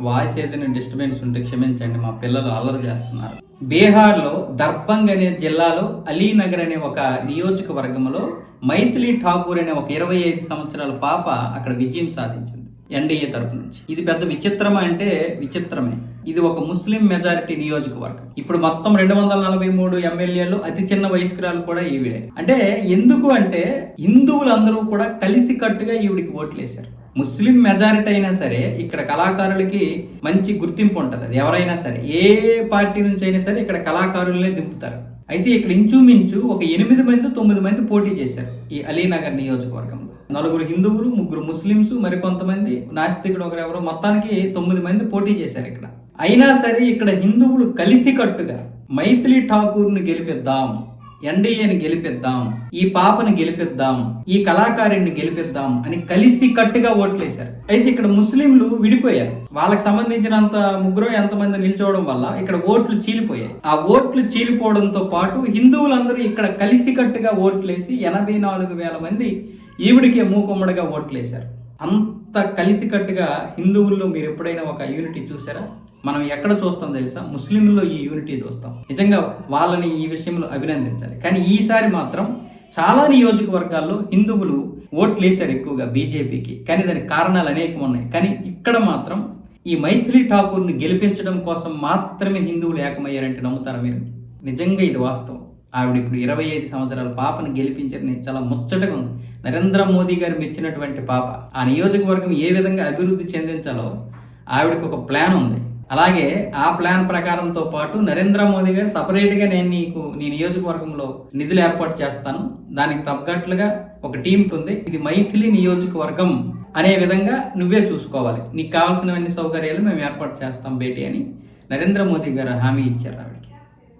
Voice ఏదైనా disturbance ఉంటే క్షమించండి మా పిల్లలు అల్లరి చేస్తున్నారు. బీహార్లో దర్భంగ్ అనే జిల్లాలో అలీనగర్ అనే ఒక నియోజకవర్గంలో మైథిలి ఠాకూర్ అనే ఒక ఇరవై ఐదు సంవత్సరాల పాప అక్కడ విజయం సాధించింది ఎన్డీఏ తరపు నుంచి. ఇది పెద్ద విచిత్రమా అంటే విచిత్రమే. ఇది ఒక ముస్లిం మెజారిటీ నియోజకవర్గం. ఇప్పుడు మొత్తం రెండు వందల నలభై మూడు ఎమ్మెల్యేలు అతి చిన్న వయస్కురాలు కూడా ఈవిడే. అంటే ఎందుకు అంటే హిందువులందరూ కూడా కలిసి కట్టుగా ఈవిడికి ఓట్లేశారు. ముస్లిం మెజారిటీ అయినా సరే ఇక్కడ కళాకారులకి మంచి గుర్తింపు ఉంటుంది. అది ఎవరైనా సరే ఏ పార్టీ నుంచి అయినా సరే ఇక్కడ కళాకారులనే దింపుతారు. అయితే ఇక్కడ ఇంచుమించు ఒక ఎనిమిది మంది తొమ్మిది మంది పోటీ చేశారు ఈ అలీనగర్ నియోజకవర్గంలో. నలుగురు హిందువులు ముగ్గురు ముస్లిమ్స్ మరికొంతమంది నాస్తికుడు ఒకరు ఎవరో మొత్తానికి తొమ్మిది మంది పోటీ చేశారు ఇక్కడ. అయినా సరే ఇక్కడ హిందువులు కలిసికట్టుగా మైథిలి ఠాకూర్ని గెలిపిద్దాం ఎన్డీఏని గెలిపిద్దాం ఈ పాపని గెలిపిద్దాం ఈ కళాకారుణ్ణి గెలిపిద్దాం అని కలిసి కట్టుగా ఓట్లేశారు. అయితే ఇక్కడ ముస్లింలు విడిపోయారు. వాళ్ళకి సంబంధించినంత ముగ్గురు ఎంతమంది నిల్చోవడం వల్ల ఇక్కడ ఓట్లు చీలిపోయాయి. ఆ ఓట్లు చీలిపోవడంతో పాటు హిందువులందరూ ఇక్కడ కలిసి కట్టుగా ఓట్లేసి ఎనభై నాలుగు వేల మంది ఈవిడికే మూకుమ్మడిగా ఓట్లేశారు. అంత కలిసికట్టుగా హిందువుల్లో మీరు ఎప్పుడైనా ఒక యూనిటీ చూసారా? మనం ఎక్కడ చూస్తాం తెలుసా? ముస్లింల్లో ఈ యూనిటీ చూస్తాం. నిజంగా వాళ్ళని ఈ విషయంలో అభినందించాలి. కానీ ఈసారి మాత్రం చాలా నియోజకవర్గాల్లో హిందువులు ఓట్లు వేశారు ఎక్కువగా బీజేపీకి. కానీ దానికి కారణాలు అనేకం ఉన్నాయి. కానీ ఇక్కడ మాత్రం ఈ మైథిలి ఠాకూర్ని గెలిపించడం కోసం మాత్రమే హిందువులు ఏకమయ్యారంటే నమ్ముతారా మీరు? నిజంగా ఇది వాస్తవం. ఆవిడ ఇప్పుడు ఇరవై ఐదు సంవత్సరాల పాపను గెలిపించని చాలా ముచ్చటగా ఉంది. నరేంద్ర మోదీ గారు మెచ్చినటువంటి పాప. ఆ నియోజకవర్గం ఏ విధంగా అభివృద్ధి చెందించాలో ఆవిడకి ఒక ప్లాన్ ఉంది. అలాగే ఆ ప్లాన్ ప్రకారంతో పాటు నరేంద్ర మోదీ గారు సపరేట్గా నేను నీకు నీ నియోజకవర్గంలో నిధులు ఏర్పాటు చేస్తాను. దానికి తగ్గట్లుగా ఒక టీం ఉంది. ఇది మైథిలి నియోజకవర్గం అనే విధంగా నువ్వే చూసుకోవాలి. నీకు కావాల్సినవన్నీ సౌకర్యాలు మేము ఏర్పాటు చేస్తాం బేటీ అని నరేంద్ర మోదీ గారు హామీ ఇచ్చారు ఆవిడకి.